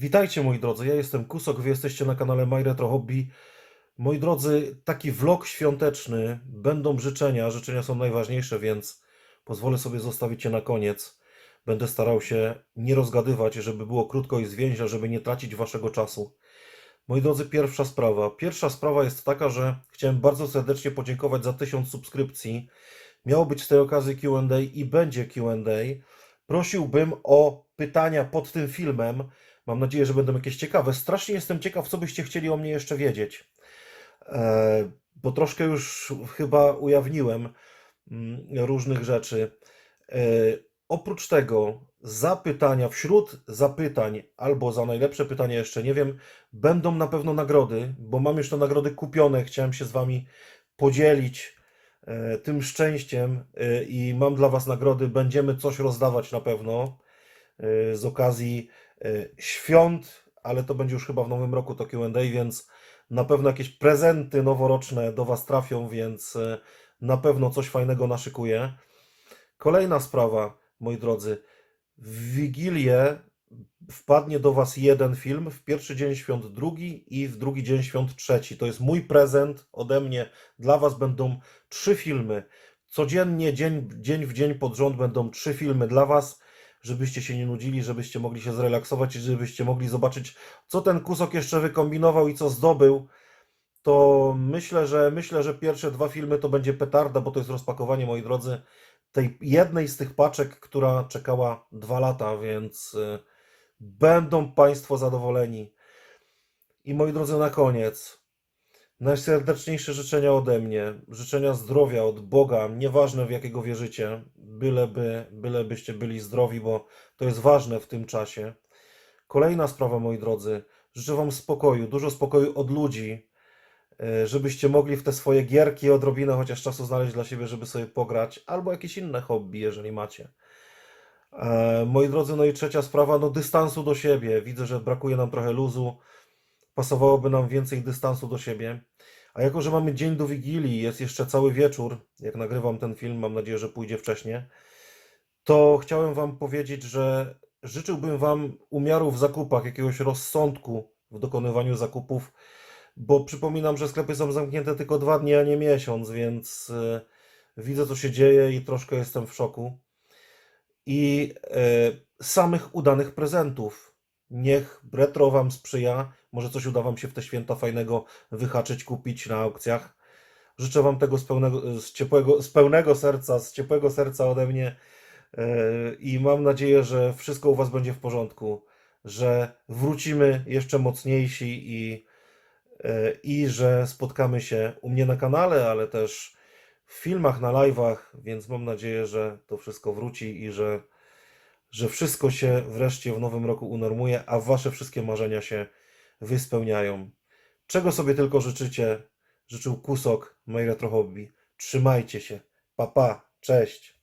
Witajcie moi drodzy, ja jestem Kusok, wy jesteście na kanale My Retro Hobby. Moi drodzy, taki vlog świąteczny, będą życzenia, życzenia są najważniejsze, więc pozwolę sobie zostawić je na koniec. Będę starał się nie rozgadywać, żeby było krótko i zwięźle, żeby nie tracić waszego czasu. Moi drodzy, pierwsza sprawa. Pierwsza sprawa jest taka, że chciałem bardzo serdecznie podziękować za 1000 subskrypcji. Miało być z tej okazji Q&A i będzie Q&A. Prosiłbym o pytania pod tym filmem. Mam nadzieję, że będą jakieś ciekawe. Strasznie jestem ciekaw, co byście chcieli o mnie jeszcze wiedzieć. E, bo troszkę już chyba ujawniłem mm, różnych rzeczy. Oprócz tego, zapytania, wśród zapytań, albo za najlepsze pytanie, jeszcze nie wiem, będą na pewno nagrody, bo mam już te nagrody kupione. Chciałem się z Wami podzielić e, tym szczęściem e, i mam dla Was nagrody. Będziemy coś rozdawać na pewno e, z okazji świąt, ale to będzie już chyba w nowym roku to Q&A, więc na pewno jakieś prezenty noworoczne do Was trafią, więc na pewno coś fajnego naszykuję. Kolejna sprawa, moi drodzy. W Wigilię wpadnie do Was jeden film, w pierwszy dzień świąt drugi i w drugi dzień świąt trzeci. To jest mój prezent ode mnie. Dla Was będą trzy filmy. Codziennie, dzień, dzień w dzień pod rząd będą trzy filmy dla Was, żebyście się nie nudzili, żebyście mogli się zrelaksować i żebyście mogli zobaczyć, co ten kusok jeszcze wykombinował i co zdobył. To myślę, że myślę, że pierwsze dwa filmy to będzie petarda, bo to jest rozpakowanie, moi drodzy, tej jednej z tych paczek, która czekała dwa lata, więc y, będą Państwo zadowoleni. I moi drodzy, na koniec, najserdeczniejsze życzenia ode mnie, życzenia zdrowia od Boga, nieważne w jakiego wierzycie, byleby, bylebyście byli zdrowi, bo to jest ważne w tym czasie. Kolejna sprawa, moi drodzy, życzę Wam spokoju, dużo spokoju od ludzi, żebyście mogli w te swoje gierki odrobinę chociaż czasu znaleźć dla siebie, żeby sobie pograć, albo jakieś inne hobby, jeżeli macie. E, Moi drodzy, no i trzecia sprawa, no dystansu do siebie. Widzę, że brakuje nam trochę luzu. Pasowałoby nam więcej dystansu do siebie. A jako, że mamy dzień do Wigilii, jest jeszcze cały wieczór, jak nagrywam ten film, mam nadzieję, że pójdzie wcześniej, to chciałem Wam powiedzieć, że życzyłbym Wam umiaru w zakupach, jakiegoś rozsądku w dokonywaniu zakupów, bo przypominam, że sklepy są zamknięte tylko dwa dni, a nie miesiąc, więc e, widzę, co się dzieje i troszkę jestem w szoku i e, samych udanych prezentów. Niech retro Wam sprzyja. Może coś uda Wam się w te święta fajnego wyhaczyć, kupić na aukcjach. Życzę Wam tego z pełnego, z ciepłego, z pełnego serca, z ciepłego serca ode mnie e, i mam nadzieję, że wszystko u Was będzie w porządku, że wrócimy jeszcze mocniejsi i, i że spotkamy się u mnie na kanale, ale też w filmach, na live'ach, więc mam nadzieję, że to wszystko wróci i że, że wszystko się wreszcie w nowym roku unormuje, a wasze wszystkie marzenia się wyspełniają. Czego sobie tylko życzycie, życzył Kusok, My Retro Hobby. Trzymajcie się. Pa, pa. Cześć.